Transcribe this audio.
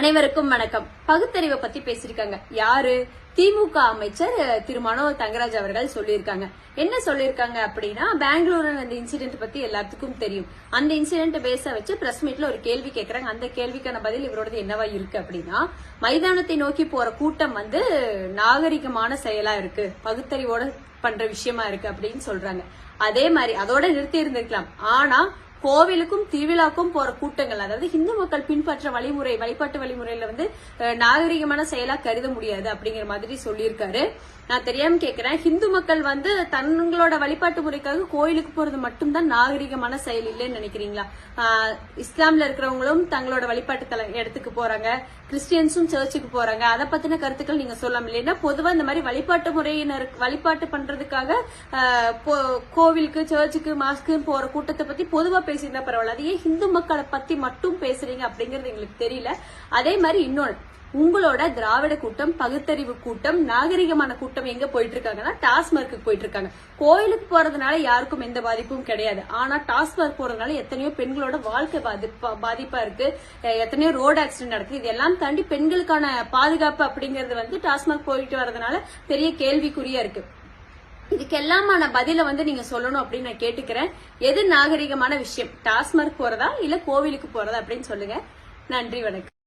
அனைவருக்கும் வணக்கம். பகுத்தறிவை பத்தி பேசியிருக்காங்க. யாரு? திமுக அமைச்சர் திருமணம் திரு மனோ தங்கராஜ் அவர்கள் சொல்லியிருக்காங்க. என்ன சொல்லியிருக்காங்க அப்படின்னா பெங்களூரு அந்த இன்சிடென்ட் பத்தி எல்லாத்துக்கும் தெரியும். அந்த இன்சிடென்ட் பேச வச்சு பிரஸ் மீட்ல ஒரு கேள்வி கேட்கறாங்க அந்த கேள்விக்கான பதில் இவரோடது என்னவா இருக்கு அப்படின்னா மைதானத்தை நோக்கி போற கூட்டம் வந்து நாகரிகமான செயலா இருக்கு. பகுத்தறிவோட பண்ற விஷயமா இருக்கு அப்படின்னு சொல்றாங்க. அதே மாதிரி அதோட நிறுத்தி இருந்திருக்கலாம். ஆனா கோவிலுக்கும் திருவிழாக்கும் போற கூட்டங்கள் அதாவது இந்து மக்கள் பின்பற்ற வழிமுறை வழிபாட்டு வழிமுறையில வந்து நாகரிகமான செயலா கருத முடியாது அப்படிங்கிற மாதிரி சொல்லியிருக்காரு. நான் தெரியாம கேக்குறேன். ஹிந்து மக்கள் வந்து தங்களோட வழிபாட்டு முறைக்காக கோயிலுக்கு போறது மட்டும்தான் நாகரிகமான செயல் இல்லைன்னு நினைக்கிறீங்களா? இஸ்லாம்ல இருக்கிறவங்களும் தங்களோட வழிபாட்டு தல இடத்துக்கு போறாங்க. கிறிஸ்டியன்ஸும் சர்ச்சுக்கு போறாங்க. அதை பத்தின கருத்துக்கள் நீங்க சொல்லலாம் இல்லைன்னா பொதுவா இந்த மாதிரி வழிபாட்டு முறையினர் வழிபாட்டு பண்றதுக்காக போ- கோவிலுக்கு சர்ச்சுக்கு மாஸ்க்கு போற கூட்டத்தை பத்தி பொதுவா பேசியிருந்தா பரவாயில்ல. அது ஏன் ஹிந்து மக்களை பத்தி மட்டும் பேசுறீங்க அப்படிங்கறது எங்களுக்கு தெரியல. அதே மாதிரி இன்னொன்று உங்களோட திராவிட கூட்டம் பகுத்தறிவு கூட்டம் நாகரிகமான கூட்டம் எங்க போயிட்டு இருக்காங்கன்னா டாஸ்மார்க்கு போயிட்டு இருக்காங்க கோயிலுக்கு போறதுனால யாருக்கும் எந்த பாதிப்பும் கிடையாது. ஆனா டாஸ்மார்க் போறதுனால எத்தனையோ பெண்களோட வாழ்க்கை பாதிப்பா இருக்கு. எத்தனையோ ரோடு ஆக்சிடென்ட் நடக்குது. இதெல்லாம் தாண்டி பெண்களுக்கான பாதுகாப்பு அப்படிங்கறது வந்து டாஸ்மார்க் போயிட்டு வரதுனால பெரிய கேள்விக்குறியா இருக்கு. இதுக்கு எல்லாமான பதில வந்து நீங்க சொல்லணும் அப்படின்னு நான் கேட்டுக்கிறேன். எது நாகரிகமான விஷயம்? டாஸ்மார்க் போறதா இல்ல கோவிலுக்கு போறதா அப்படின்னு சொல்லுங்க. நன்றி வணக்கம்.